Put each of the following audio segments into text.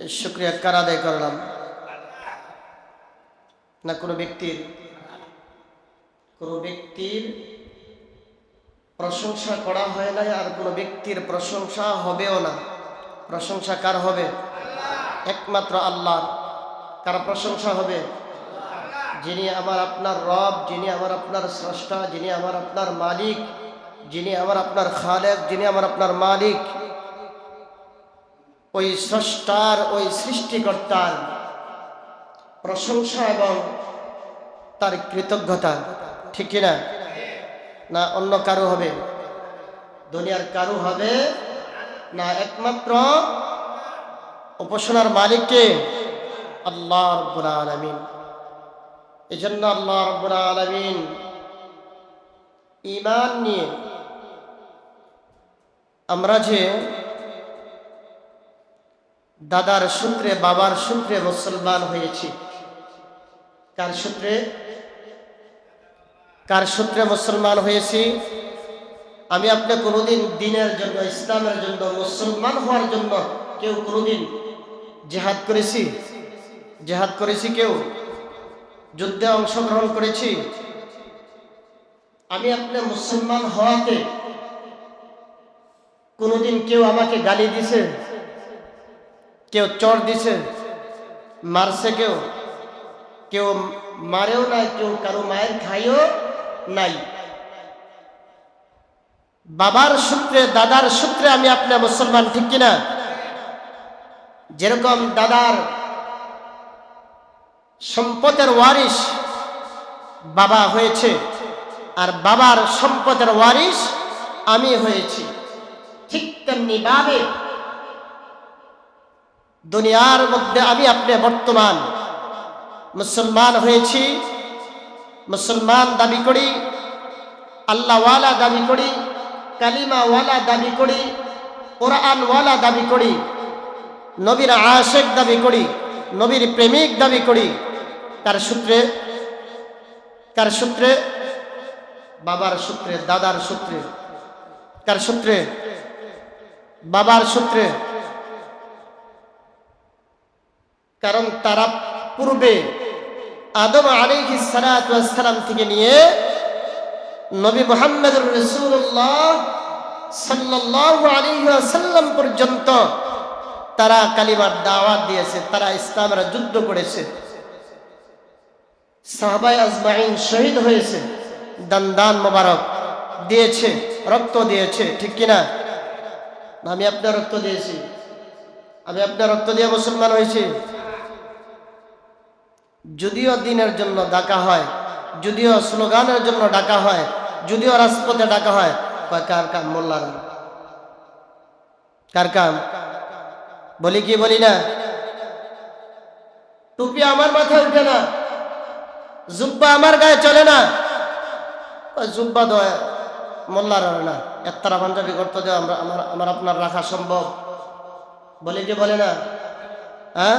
শুক্রিয়া কার আদায় করলাম? না, কোনো ব্যক্তির? কোনো ব্যক্তির প্রশংসা করা হয় না আর কোনো ব্যক্তির প্রশংসা হবেও না। প্রশংসা কার হবে? একমাত্র আল্লাহ কার প্রশংসা হবে? যিনি আমার আপনার রব, যিনি আমার আপনার স্রষ্টা, যিনি আমার আপনার মালিক, যিনি আমার আপনার খালেক, যিনি আমার আপনার মালিক। ওই স্রষ্টার, ওই সৃষ্টিকর্তার প্রশংসা এবং তার কৃতজ্ঞতা, ঠিক কিনা? না অন্য কারও হবে? দুনিয়ার কারও হবে? না একমাত্র উপাসনার মালিককে আল্লাহ রব্বুল আলমিন। এই জন্য আল্লাহ রব্বুল আলমিন ইমান নিয়ে আমরা যে দাদার সূত্রে, বাবার সূত্রে মুসলমান হয়েছি। কার সূত্রে? কার সূত্রে মুসলমান হয়েছি? আমি আপনি কোনোদিন দিনের জন্য, ইসলামের জন্য, মুসলমান হওয়ার জন্য কেউ কোনোদিন জেহাদ করেছি? জেহাদ করেছি কেউ? যুদ্ধে অংশগ্রহণ করেছি? আমি আপনি মুসলমান হওয়াতে কোনোদিন কেউ আমাকে গালি দিছে? কেউ চর দিছে, মারছে কেউ কেউ মারেও নাই, কেউ কারও মায়ের খাইও নাই। বাবার সূত্রে, দাদার সূত্রে আমি আপনার মুসলমান, ঠিক কিনা? যেরকম দাদার সম্পদের ওয়ারিস বাবা হয়েছে, আর বাবার সম্পদের ওয়ারিস আমি হয়েছি, ঠিক তেমনি ভাবে দুনিয়ার মধ্যে আমি আপনি বর্তমান মুসলমান হয়েছি, মুসলমান দাবি করি, আল্লাহওয়ালা দাবি করি, কালিমাওয়ালা দাবি করি, কোরআনওয়ালা দাবি করি, নবীর আশেক দাবি করি, নবীর প্রেমিক দাবি করি। কার সূত্রে? কার সূত্রে? বাবার সূত্রে, দাদার সূত্রে। কার সূত্রে? বাবার সূত্রে। কারণ তারা পূর্বে আদম আলিহি সালাম থেকে নিয়ে নবী মোহাম্মদ রসুল্লাহ সাল্লাহ পর্যন্ত তারা কালিমার দাওয়াত দিয়েছে, তারা ইসলামের যুদ্ধ করেছে। সাহবাই আজমাইন শহীদ হয়েছে দান দান মোবারক দিয়েছে, রক্ত দিয়েছে, ঠিক কিনা? আমি আপনার রক্ত দিয়েছি। আমি আপনার রক্ত দিয়ে মুসলমান হয়েছি। যদিও দিনের জন্য ডাকা হয়, যদিও স্লোগানের জন্য ডাকা হয়, যদিও রাজপথে ডাকা হয় কার কাম মোল্লার কার কাম? বলি কি বলি না? টুপি আমার মাথায় উঠে না, জুব্বা আমার গায়ে চলে না। জুব্বা দয়, মোল্লার না, একতারা পাঞ্জাবি করতে দেওয়া আমরা আমার আমার আপনার রাখা সম্ভব। বলে কি বলে না? হ্যাঁ?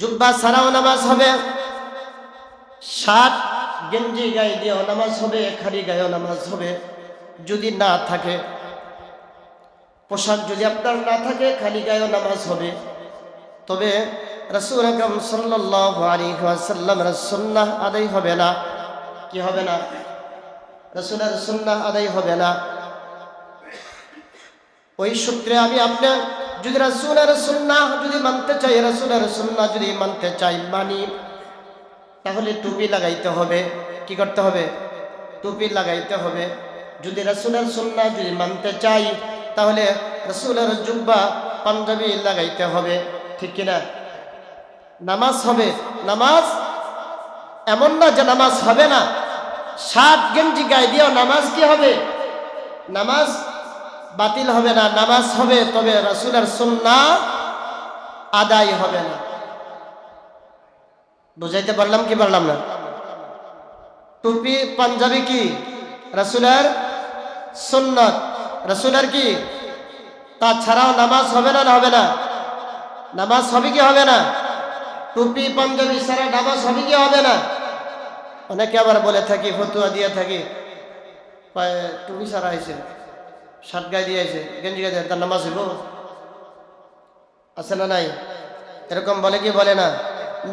জুব্বা ছাড়াও নামাজ হবে। ষাট গেঞ্জি গায়ে দিয়েও নামাজ হবে খালি গায়েও নামাজ হবে, যদি না থাকে। পোশাক যদি আপনার না থাকে, খালি গায়েও নামাজ হবে। তবে রসুল আকরম সাল্লাহ আলী সাল্লাম রসুল্লাহ আদায় হবে না। কি হবে না? রসুলের সুন্নাহ আদায় হবে না। ওই সূত্রে আমি আপনার যদি রসুলের সুন্না যদি মানতে চাই রসুলের সুন্না যদি মানতে চাই মানি। তাহলে টুপি লাগাইতে হবে। কি করতে হবে? টুপি লাগাইতে হবে। যদি রসুলের সুন্না যদি মানতে চাই তাহলে রসুলের জুব্বা পাঞ্জাবি লাগাইতে হবে। ঠিক কিনা নামাজ হবে। নামাজ এমন না যে নামাজ হবে না। ষাট গেঞ্জি গায়ে দিয়েও নামাজ কি হবে? নামাজ বাতিল হবে না, নামাজ হবে, তবে রাসুলের সুন্না আদায় হবে না। বুঝাইতে পারলাম কি পারলাম না? টুপি, পাঞ্জাবি কি? রাসুলের সুন্নত। রাসুলের কি? তাছাড়াও নামাজ হবে না না হবে না? নামাজ হবে কি হবে না? টুপি, পাঞ্জাবি ছাড়া নামাজ হবে কি হবে না? অনেকে আবার বলে থাকি, ফতুয়া দিয়ে থাকি টুপি ছাড়া আইছে শার্ট গায়ে দিয়ে আইছে, গেঞ্জি গায়ে তার নামাজ হইব আছে না নাই? এরকম বলে কি বলে না?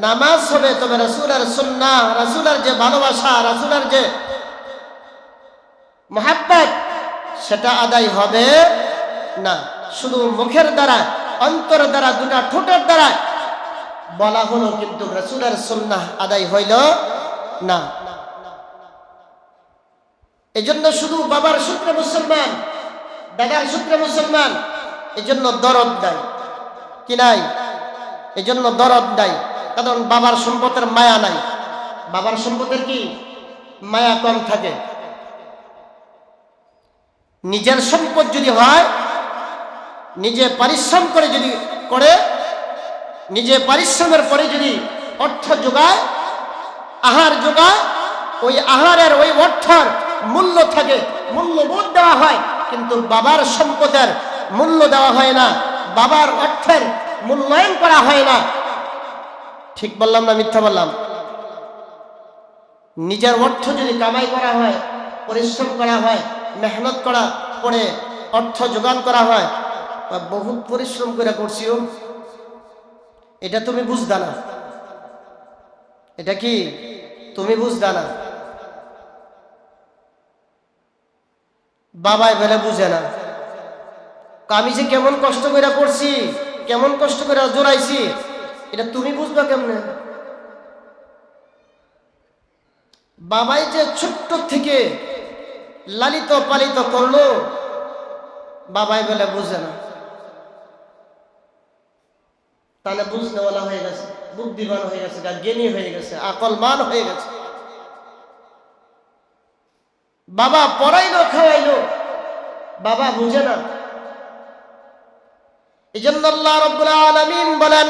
নামাজ হবে, তবে রসুলের সুন্না রসুলের যে ভালোবাসা রসুলের যে মোহাব্বত, সেটা আদায় হবে না। শুধু মুখের দ্বারা অন্তর দ্বারা, দুটা ঠোঁটের দ্বারা বলা হলো, কিন্তু রসুলের সুন্না আদায় হইল না। এই জন্য শুধু বাবার সূত্রে মুসলমান দাদার সূত্রে মুসলমান। এই জন্য দরদ দেয় কি নাই? এই জন্য দরদ দেয় কারণ বাবার সম্পদের মায়া নাই। বাবার সম্পদের কি? মায়া কম থাকে। নিজের সম্পদ যদি হয়, নিজে পরিশ্রম করে যদি করে, নিজে পরিশ্রমের পরে যদি অর্থ যোগায়, আহার যোগায়, ওই আহারের ওই অর্থর মূল্য থাকে, মূল্যবোধ দেওয়া হয়। কিন্তু বাবার সম্পদের মূল্য দেওয়া হয় না, বাবার অর্থের মূল্যায়ন করা হয় না। ঠিক বললাম না মিথ্যা বললাম? নিজের অর্থ যদি কামাই করা হয়, পরিশ্রম করা হয়, মেহনত করা, করে অর্থ যোগান করা হয়, বা বহুত পরিশ্রম করে করছিও এটা তুমি বুঝদা না। এটা কি? তুমি বুঝদা না। বাবাই বেলে বুঝে না। আমি যে কেমন কষ্ট করে করছি কেমন কষ্ট করে জোড়াইছি এটা তুমি বুঝবা কেমনে? বাবাই যে ছোট্ট থেকে লালিত পালিত করল বাবাই বলে বুঝে না। তাহলে বুঝনেওয়ালা হয়ে গেছে, বুদ্ধিমান হয়ে গেছে জ্ঞানী হয়ে গেছে আকলমান হয়ে গেছে। বাবা পড়াইলো খাওয়াইলো বাবা বুঝে না এই জন্য আল্লাহ রব্বুল আলামিন বলেন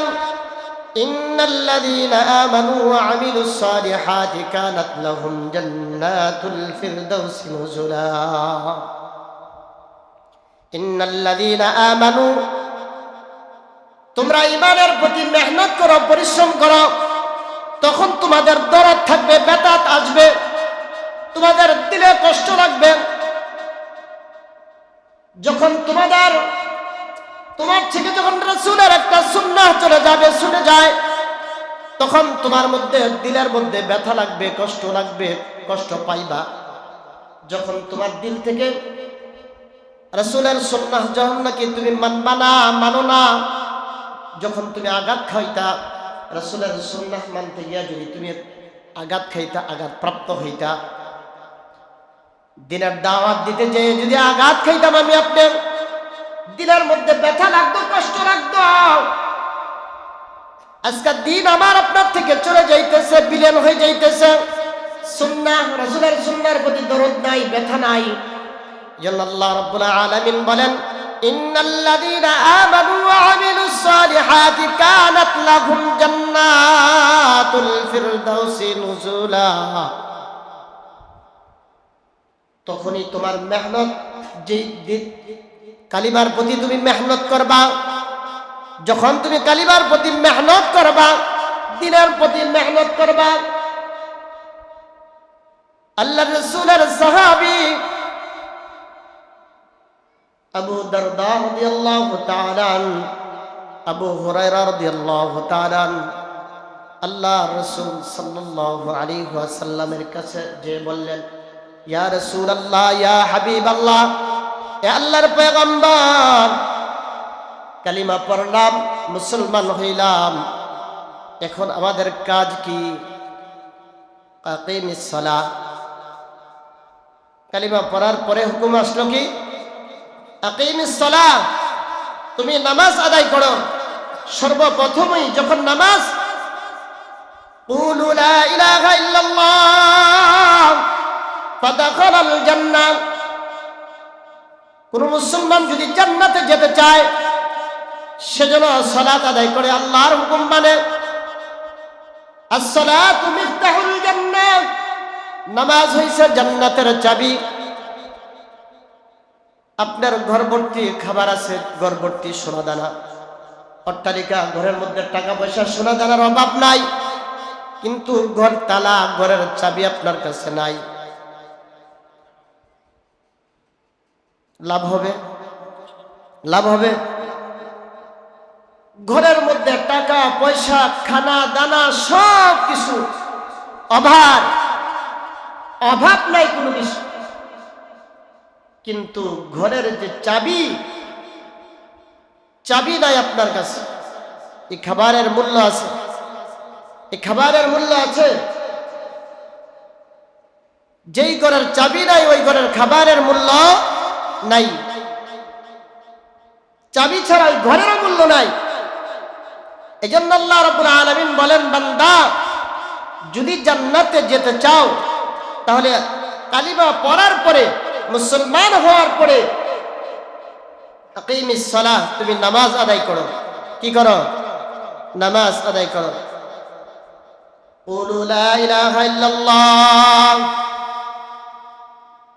إن الذين آمنوا وعملوا الصالحات كانت لهم جنات الفردوس نزلا إن الذين آمنوا তোমরা ইমানের প্রতি মেহনত করো পরিশ্রম করো তখন তোমাদের দরদ থাকবে বেতাত আসবে তোমাদের দিলে কষ্ট লাগবে। যখন তোমাদের, তোমার থেকে যখন রসুলের একটা সুন্নাহ চলে যাবে, শুনে যায়, তখন তোমার মধ্যে, দিলের মধ্যে ব্যথা লাগবে, কষ্ট লাগবে, কষ্ট পাইবা। যখন তোমার দিল থেকে রসুলের সুন্নাহ যখন নাকি তুমি মানবা না, মানো না, যখন তুমি আঘাত খাইতা, রসুলের সুন্নাহ মানতে গিয়া যদি তুমি আঘাত খাইতা, আঘাত প্রাপ্ত হইতা দিনের দাওয়াত দিতে যে যদি আঘাত খাইতাম আমি আপনার, দিনের মধ্যে ব্যথা লাগতো, কষ্ট লাগতো। আজকাল দিন আমার আপনার থেকে চলে যাইতেছে, বিলেন হয়ে যাইতেছে। সুন্না রসুলের সুন্নার প্রতি দরদ নাই, ব্যথা নাই। আল্লাহ বলেন নুজুলা। তখনই তোমার মেহনত যে কালিমার প্রতি তুমি মেহনত করবা, যখন তুমি কালিমার প্রতি মেহনত করবা, দিনের প্রতি মেহনত করবা আল্লাহ রসুলের সাহাবি আবু দরদা রাদিয়াল্লাহু তাআলা আবু হুরায়রা রাদিয়াল্লাহু আল্লাহ রসুল সাল্লাল্লাহু আলাইহি ওয়াসাল্লামের কাছে যে বললেন ইয়া রাসূলুল্লাহ ইয়া হাবিবাল্লাহ এ আল্লাহর পয়গম্বর কালিমা পড়লাম মুসলমান হইলাম এখন আমাদের কাজ কি সলা কালিমা পড়ার পরে হুকুম আসলো কি সলা তুমি নামাজ আদায় করো সর্বপ্রথমই যখন নামাজ قولوا لا إله إلا الله فدخل الجنة কোন মুসলমান যদি জান্নাতে যেতে চায়, সেজন্য সালাত আদায় করে আল্লাহর হুকুম মানে নামাজ হইছে জান্নাতের চাবি। আপনার ঘর ভর্তি খাবার আছে ঘর ভর্তি সোনা দানা অট্টালিকা, ঘরের মধ্যে টাকা পয়সা সোনা দানার অভাব নাই। কিন্তু ঘর তালা ঘরের চাবি আপনার কাছে নাই। লাভ হবে? লাভ হবে? ঘরের মধ্যে টাকা, পয়সা, খানা, দানা, সব কিছু অভাব। অভাব নাই কোনো কিছু। কিন্তু ঘরের যে চাবি চাবি নাই আপনার কাছে। এই খাবারের মূল্য আছে। এই খাবারের মূল্য আছে। যেই ঘরের চাবি নাই, ওই ঘরের খাবারের মূল্য নাই। চাবি ছাড়া ঘরের মূল্য নাই। এই জন্য আল্লাহ রবুল আলমিন বলেন, বান্দা, যদি জান্নাতে যেতে চাও, তাহলে কালিমা পড়ার পরে, মুসলমান হওয়ার পরে সলাহ, তুমি নামাজ আদায় করো। কি করো? নামাজ আদায় করো।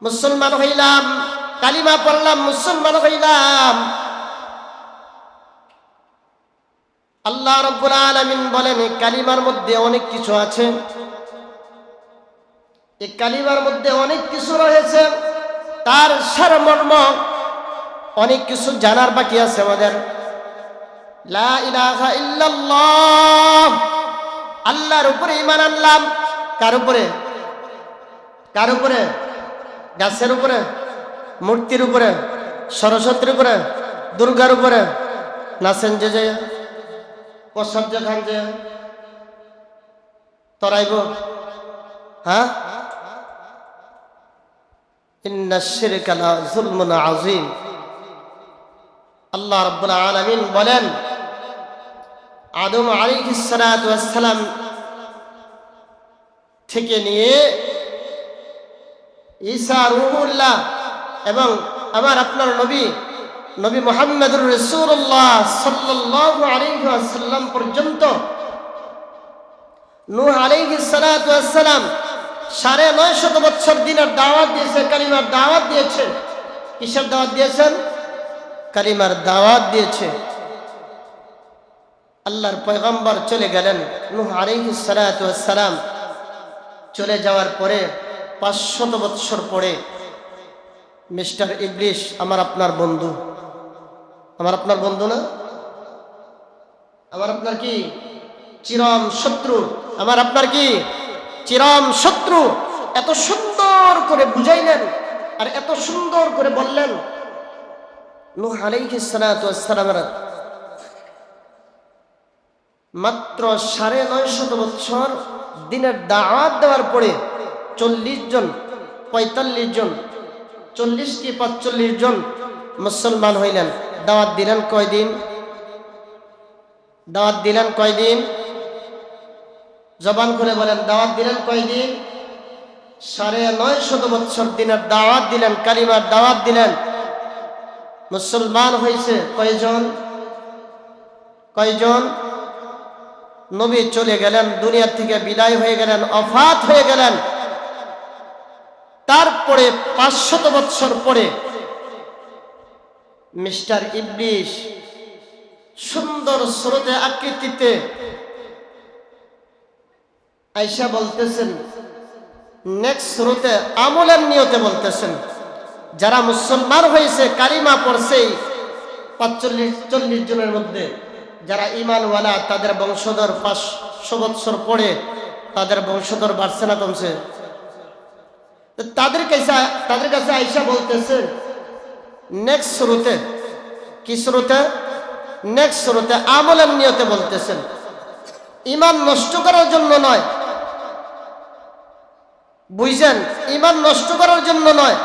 মুসলমান হইলাম কালিমা পড়লাম, মুসলমান হইলাম। আল্লাহ রব্বুল আলামিন বলেন, এই কালিমার মধ্যে অনেক কিছু আছে। এই কালিমার মধ্যে অনেক কিছু রয়েছে। তার সারমর্ম, অনেক কিছু জানার বাকি আছে আমাদের। আল্লাহর উপরে ইমান আনলাম। কার উপরে? কার উপরে? গাছের উপরে? মূর্তির উপরে, সরস্বতীর উপরে, দুর্গার উপরে নাচেন যে যে প্রসাদ যে খান যে, তরাইব। হ্যাঁ? আল্লাহ বলেন থেকে নিয়ে ঈসা রুহুল্লাহ এবং আমার আপনার নবী নবী মোহাম্মদুর রসুল্লাহ সাল্লাল্লাহু আলাইহি ওয়াসাল্লাম পর্যন্ত নূহ সালাতু সাড়ে নয় শত বছর দিনের দাওয়াত দিয়েছে, কালিমার দাওয়াত দিয়েছে। কিসের দাওয়াত দিয়েছেন? কালিমার দাওয়াত দিয়েছে। আল্লাহর পয়গম্বর চলে গেলেন নূহ আলাইহিস সালাতু সালাম চলে যাওয়ার পরে পাঁচশত বৎসর পরে মিস্টার ইবলিশ আমার আপনার বন্ধু। আমার আপনার বন্ধু না? আমার আপনার কি? চিরম শত্রু। আমার আপনার কি? চিরম শত্রু। এত সুন্দর করে বুঝাইলেন আর এত সুন্দর করে বললেন। মাত্র সাড়ে নয় শত বছর দিনের দাওয়াত দেওয়ার পরে চল্লিশ জন, পঁয়তাল্লিশ জন চল্লিশ কি জন মুসলমান হইলেন। দাওয়াত দিলেন কয়দিন? দাওয়াত দিলেন কয়দিন? জবান করে বলেন, দাওয়াত দিলেন কয়দিন? সাড়ে নয় শত বৎসর দিনের দাওয়াত দিলেন, কালিমার দাওয়াত দিলেন। মুসলমান হয়েছে কয়জন? কয়জন? নবী চলে গেলেন দুনিয়ার থেকে বিদায় হয়ে গেলেন, অফাত হয়ে গেলেন। তারপরে পাঁচশত বৎসর পরে মিস্টার ইবলিশ সুন্দর স্রোতে আকৃতিতে আইসা বলতেছেন, নেক্সট স্রোতে আমলের নিয়তে বলতেছেন, যারা মুসলমান হয়েছে, কালিমা পড়ছে পাঁচচল্লিশ, চল্লিশ জনের মধ্যে, যারা ইমানওয়ালা তাদের বংশধর পাঁচশো বৎসর পরে তাদের বংশধর বাড়ছে না কমছে। তাদের কাছে তাদের কাছে আইসা বলতেছে, নেক্সট শুরুতে কি শুরুতে নেক্সট শুরুতে আমলের নিয়তে বলতেছেন, ইমান নষ্ট করার জন্য নয়। বুঝছেন? ইমান নষ্ট করার জন্য নয়।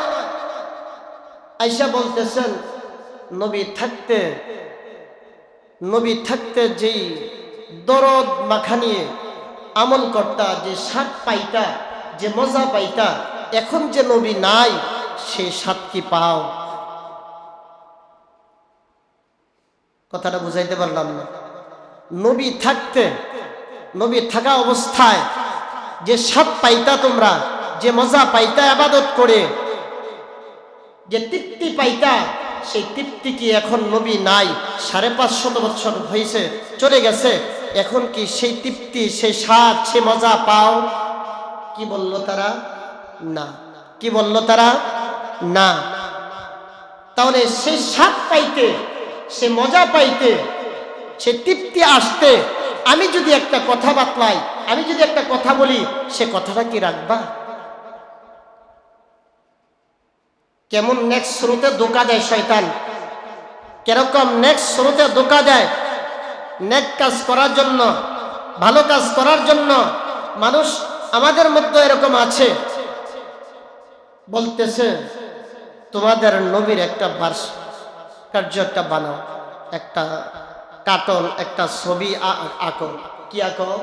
আইসা বলতেছেন, নবী থাকতে নবী থাকতে যেই দরদ মাখা নিয়ে আমল করতা, যে স্বাদ পাইতা, যে মজা পাইতা এখন যে নবী নাই, সে স্বাদ কি পাও? কথাটা বুঝাইতে পারলাম না। নবী থাকতে, নবী থাকা অবস্থায় যে স্বাদ পাইতা তোমরা, যে মজা পাইতা আবাদত করে, যে তৃপ্তি পাইতা, সেই তৃপ্তি কি এখন নবী নাই? সাড়ে পাঁচশত বছর হয়েছে চলে গেছে, এখন কি সেই তৃপ্তি সেই স্বাদ, সে মজা পাও? কি বলল তারা? না। কি বলল তারা? না। তাহলে সেই স্বাদ পাইতে, সে মজা পাইতে, সে তৃপ্তি আসতে আমি যদি একটা কথা বাতলাই, আমি যদি একটা কথা বলি, সে কথাটা কি রাখবা? কেমন নেক্সট স্রোতে ধোকা দেয় শয়তান? কীরকম নেক্সট স্রোতে ধোকা দেয়? নেক কাজ করার জন্য, ভালো কাজ করার জন্য মানুষ আমাদের মধ্যে এরকম আছে। বলতেছে, তোমাদের নবীর একটা বার্ষ কার্য একটা বানাও। একটা কাটন একটা ছবি আঁকো। কি আঁকো?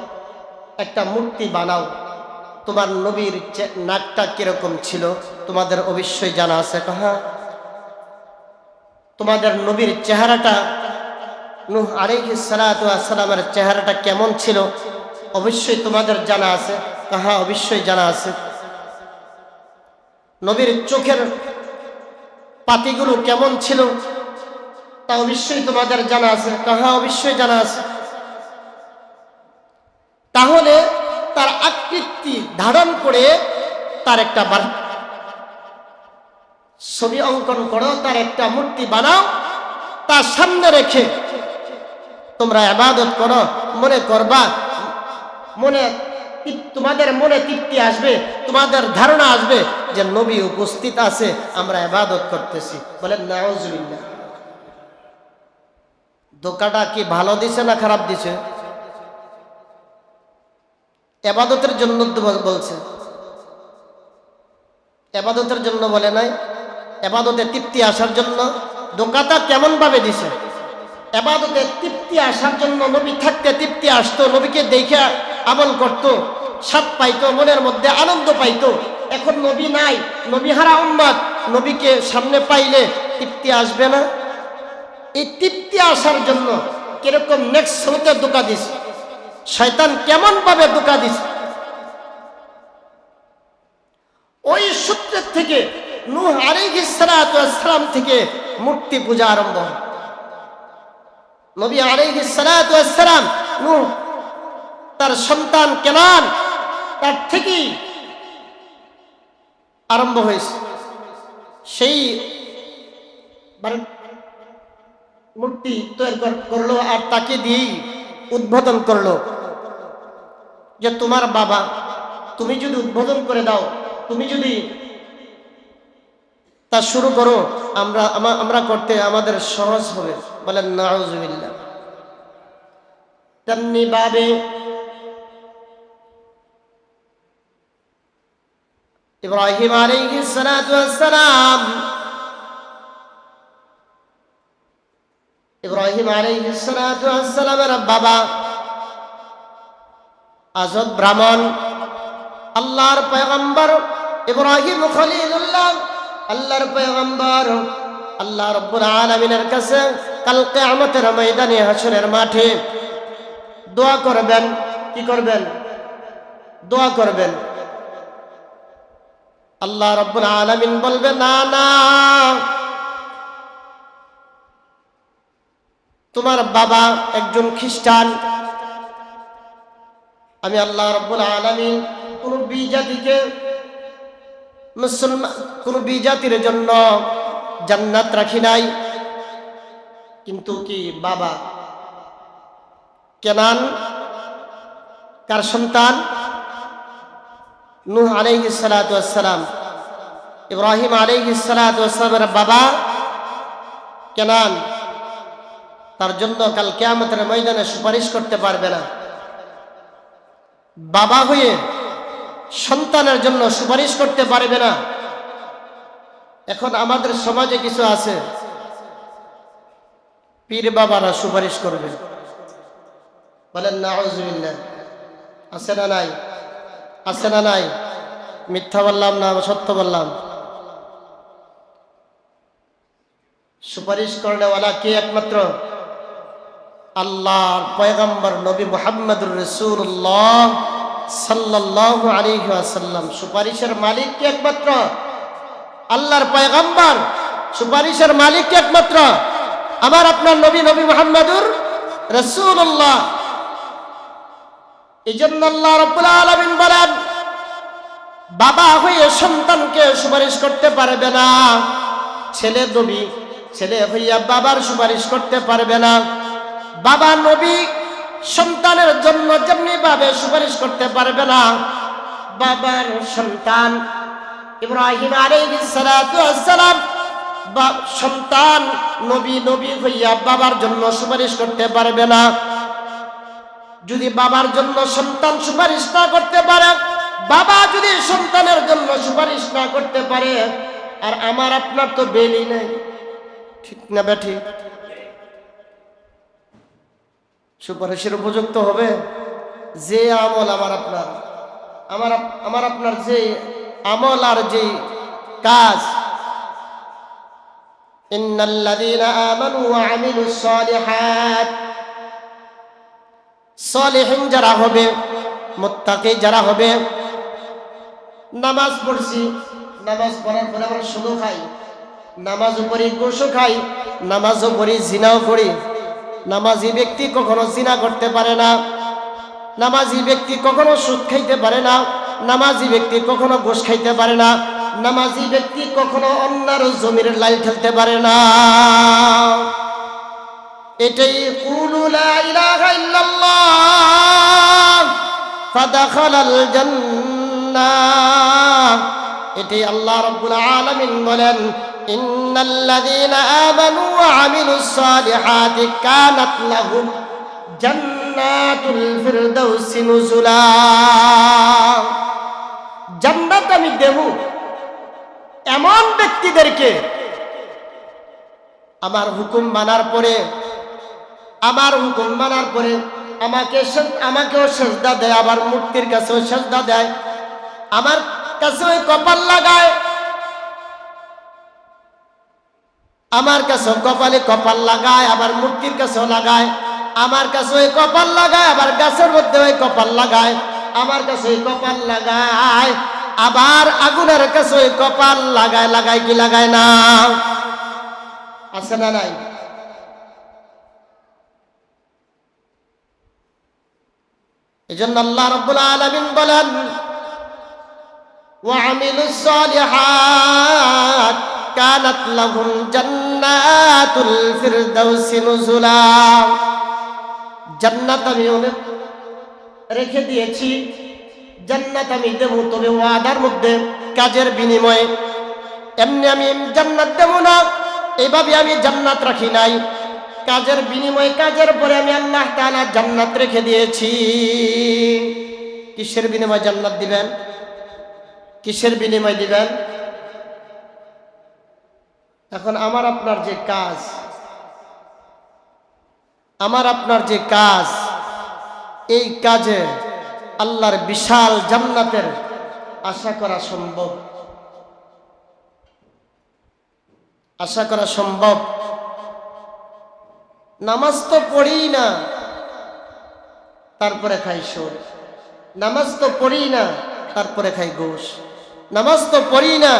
একটা মূর্তি বানাও। তোমার নবীর নাকটা কীরকম ছিল? তোমাদের অবশ্যই জানা আছে। কাহা তোমাদের নবীর চেহারাটা, নুহ সালাতু সালামের চেহারাটা কেমন ছিল? অবশ্যই তোমাদের জানা আছে। কাহা অবশ্যই জানা আছে। নবীর চোখের পাতিগুলো কেমন ছিল, তা অবশ্যই তোমাদের জানা আছে। কাহা অবশ্যই জানা আছে। তাহলে তার আকৃতি ধারণ করে তার একটা ছবি অঙ্কন করো, তার একটা মূর্তি বানাও, তার সামনে রেখে তোমরা আবাদত করো, মনে করবা, মনে তোমাদের মনে তৃপ্তি আসবে, তোমাদের ধারণা আসবে যে নবী উপস্থিত আছে, আমরা এবাদত করতেছি। বলেন, নাউজুবিল্লাহ। দোকাটা কি ভালো দিছে না খারাপ দিছে? এবাদতের জন্য বলছে। এবাদতের জন্য বলে নাই। এবাদতে তৃপ্তি আসার জন্য দোকাটা কেমন ভাবে দিছে? এবাদতে তৃপ্তি আসার জন্য নবী থাকতে তৃপ্তি আসতো, নবীকে দেখে আমল করত, স্বাদ পাইতো, মনের মধ্যে আনন্দ পাইতো। এখন নবী নাই, নবী হারা উম্মাদ, নবীকে সামনে পাইলে তৃপ্তি আসবে না। এই তৃপ্তি আসার জন্য কীরকম নেক্সট স্রোতে দোকা দিছে শয়তান কেমন ভাবে দোকা দিছে ওই সূত্রের থেকে নূহ আলাইহিস সালাম থেকে মূর্তি পূজা আরম্ভ হয়। নবী আলাইহিস সালাম নূহ তার সন্তান কেনান, তার থেকেই আরম্ভ হয়েছে। সেই মানে মূর্তি তৈরি করল আর তাকে দিয়েই উদ্বোধন করল। যে তোমার বাবা, তুমি যদি উদ্বোধন করে দাও, তুমি যদি তা শুরু করো, আমরা আমরা করতে আমাদের সহজ হবে। বলেন, নাউজুবিল্লাহ। তেমনি ভাবে ইব্রাহিম আলাইহিস সালাতু ওয়াস সালাম ইব্রাহিম আলাইহিস সালাতু ওয়াস সালামের বাবা আজব ব্রাহ্মণ। আল্লাহর পয়গম্বর ইব্রাহিম খলিলুল্লাহ। আল্লাহর পয়গম্বর আল্লাহ রব্বুল আলামিনের কাছে কাল কিয়ামতের ময়দানে হাসরের মাঠে। দোয়া করবেন, কি করবেন? দোয়া করবেন। আল্লাহ রব্বুল আলামিন বলবে, না না। তোমার বাবা একজন খ্রিস্টান। আমি আল্লাহ রব্বুল আলামিন কোন বিজাতিকে, মুসলমান, কোন বিজাতির জন্য জান্নাত রাখি নাই। কিন্তু কি বাবা কেনান? কার সন্তান? নূহ আলাইহিস সালাতু ওয়াসসালাম। ইব্রাহিম আলাইহিস সালাতু ওয়াসসালামের বাবা কেনান? তার জন্য কাল কিয়ামতের ময়দানে সুপারিশ করতে পারবে না। বাবা হয়ে সন্তানের জন্য সুপারিশ করতে পারবে না। এখন আমাদের সমাজে কিছু আছে। পীর বাবারা সুপারিশ করবে। বলেন না আছে না নাই? আছে না নাই? মিথ্যা বললাম না সত্য বললাম? সুপারিশ করলেওয়ালা কে একমাত্র? আল্লাহর পয়গম্বর নবী মোহাম্মদুর রসুল্লাহ সাল্লাহ আলাইহি আসাল্লাম সুপারিশের মালিক কি একমাত্র? আল্লাহর পয়গম্বর। সুপারিশের মালিক কি একমাত্র? আমার আপনার নবী নবী মোহাম্মদুর রসুল্লাহ এই জন্য আল্লাহ রব্বুল আলমিন বলেন, বাবা হয়ে সন্তানকে সুপারিশ করতে পারবে না, ছেলে নবী, ছেলে হইয়া বাবার সুপারিশ করতে পারবে না। বাবা নবী সন্তানের জন্য যেমনি ভাবে সুপারিশ করতে পারবে না, বাবার সন্তান ইব্রাহিম আলাইহিসসালাম সন্তান নবী নবী হইয়া বাবার জন্য সুপারিশ করতে পারবে না। যদি বাবার জন্য সন্তান সুপারিশ না করতে পারে, বাবা যদি সন্তানের জন্য সুপারিশ না করতে পারে, আর আমার আপনার তো বেলই নেই। ঠিক না বেঠি? সুপারিশের উপযুক্ত হবে? যে আমল আমার আপনার, আমার আমার আপনার যে আমল আর যে কাজ। ইন্নাল্লাযীনা আমানু ওয়া আমিলুস সালিহাত। সলিহীন যারা হবে, মুত্তাকি যারা হবে, নামাজ পড়ছি, নামাজ পড়ার পরে আমরা শুধু খাই, নামাজ উপরে গোসও খাই, নামাজ উপরে জিনাও করি। নামাজি ব্যক্তি কখনো জিনা করতে পারে না, নামাজি ব্যক্তি কখনো সুদ খাইতে পারে না, নামাজি ব্যক্তি কখনো গোস খাইতে পারে না, নামাজি ব্যক্তি কখনো অন্যার জমির লাইল খেলতে পারে না। এটাই কুলু এটাই আল্লাহ রাব্বুল আলামিন বলেন আমি দেব এমন ব্যক্তিদেরকে আমার হুকুম মানার পরে, আমার হুকুম মানার পরে আমাকে আমাকেও সেজদা দেয়, আবার মূর্তির কাছেও সেজদা দেয়। আমার কাছে ওই কপাল লাগায়। আমার কাছেও কপালে কপাল লাগায়, আবার মূর্তির কাছেও লাগায়। আমার কাছে ওই কপাল লাগায়, আবার গাছের মধ্যে ওই কপাল লাগায়। আমার কাছে ওই কপাল লাগায়, আবার আগুনের কাছে ওই কপাল লাগায় লাগায় কি লাগায় না? আছে না নাই? এই জন্য আল্লাহ রব্বুল আলমিন বলেন وعملوا الصالحات كانت لهم جنات الفردوس نزلا জান্নাত আমি অনেক রেখে দিয়েছি জান্নাত আমি দেব তবে ওয়াদার মধ্যে কাজের বিনিময়ে এমনি আমি জান্নাত দেব না এইভাবে আমি জান্নাত রাখি নাই কাজের বিনিময়ে, কাজের পরে আমি আল্লাহ তাআলা জান্নাত রেখে দিয়েছি। কিসের বিনিময়ে জান্নাত দিবেন? কিসের বিনিময় দিবেন? এখন আমার আপনার যে কাজ, আমার আপনার যে কাজ, এই কাজে আল্লাহর বিশাল জান্নাতের আশা করা সম্ভব। আশা করা সম্ভব। নামাজ তো পড়ি না। তারপরে খাই সোর নামাজ তো পড়ি না, তারপরে খাই গোশ। নামাজ তো পড়ি না,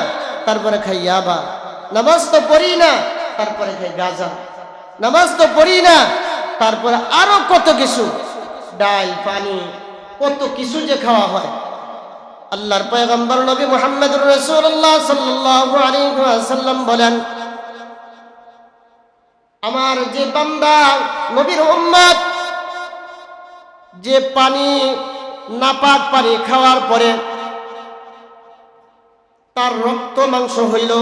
তারপরে খাই ইয়াবা। নামাজ তো পড়ি না, তারপরে খাই গাজা। নামাজ তো পড়ি না, তারপরে আরও কত কিছু। ডাল, পানি, কত কিছু যে খাওয়া হয়। আল্লাহর পয়গম্বর নবী মুহাম্মদ রাসূলুল্লাহ সাল্লাল্লাহু আলাইহি ওয়াসাল্লাম বলেন আমার যে বান্দা, নবীর উম্মত, যে পানি নাপাক পানি খাওয়ার পরে তার রক্ত মাংস হইল,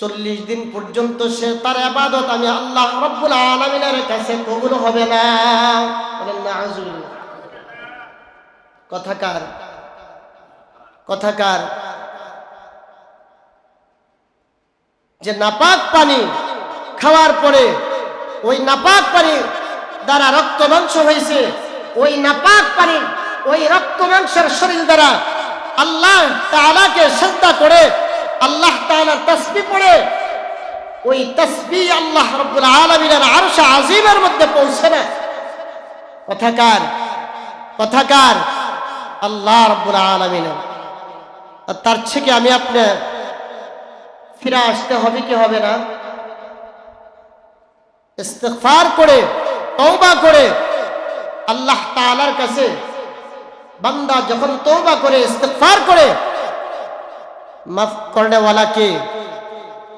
চল্লিশ দিন পর্যন্ত সে তার আবাদত আমি আল্লাহ রব্বুল আলমিনের কাছে কবুল হবে না। কথাকার কথাকার যে নাপাক পানি খাওয়ার পরে ওই নাপাক পানি দ্বারা রক্ত মাংস হয়েছে, ওই নাপাক পানি ওই রক্ত মাংসের শরীর দ্বারা আল্লাহ তাআলাকে শ্রদ্ধা করে, আল্লাহ তাআলার তসবি পড়ে, ওই তসবি আল্লাহ রব্বুল আলমিনের আরশ আজিমের মধ্যে পৌঁছে না কথাকার কথাকার আল্লাহ রব্বুল আলমিনের। তার থেকে আমি আপনি ফিরে আসতে হবে কি হবে না? ইস্তেকফার করে, তওবা করে, আল্লাহ তালার কাছে বান্দা যখন তৌবা করে ইস্তেকফার করে, মাফ করনেওয়ালাকে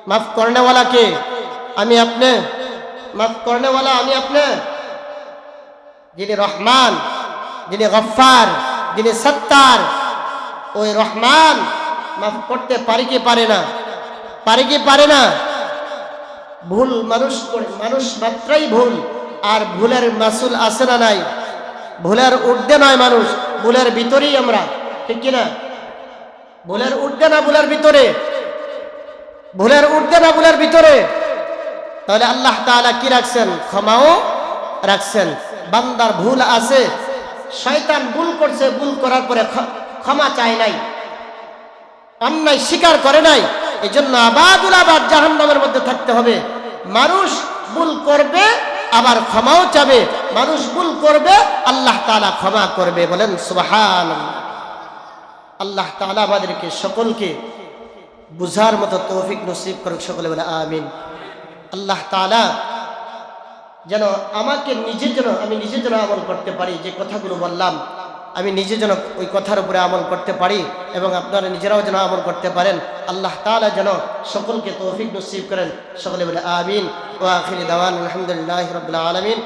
মাফ করনেওয়ালাকে আমি আপনি, মাফ করনেওয়ালা আমি আপনি, যিনি রহমান, যিনি গফার যিনি সত্তার, ওই রহমান মাফ করতে পারে কি পারে না? পারে কি পারে না? ভুল মানুষ করে মানুষ মাত্রাই ভুল। আর ভুলের মাসুল আছে না নাই? ভুলের ঊর্ধ্বে নয় মানুষ, ভুলের ভিতরেই আমরা। ঠিক কিনা? ভুলের ঊর্ধ্বে না ভুলের ভিতরে? ভুলের ঊর্ধ্বে না ভুলের ভিতরে? তাহলে আল্লাহ তাআলা কি রাখছেন? ক্ষমাও রাখছেন। বান্দার ভুল আছে। শয়তান ভুল করছে, ভুল করার পরে ক্ষ- ক্ষমা চায় নাই। অন্যায় স্বীকার করে নাই। এই জন্য আবাদুল আবাদ জাহান্নামের মধ্যে থাকতে হবে। মানুষ ভুল করবে, আবার ক্ষমাও চাবে। মানুষ ভুল করবে, আল্লাহ তালা ক্ষমা করবে বলেন সুবহান আল্লাহ তাআলা আমাদেরকে সকলকে বুঝার মতো তৌফিক নসিব করুক সকলে বলে আমিন। আল্লাহ তাআলা যেন আমাকে নিজের জন্য আমি নিজের জন্য আমল করতে পারি, যে কথাগুলো বললাম আমি নিজে যেন ওই কথার উপরে আমল করতে পারি এবং আপনারা নিজেরাও যেন আমল করতে পারেন। আল্লাহ তালা যেন সকলকে তৌফিক নসিব করেন। সকলে বলে আমিন। ও আখিরি দাওয়ান আলহামদুলিল্লাহ রবিল আলমিন।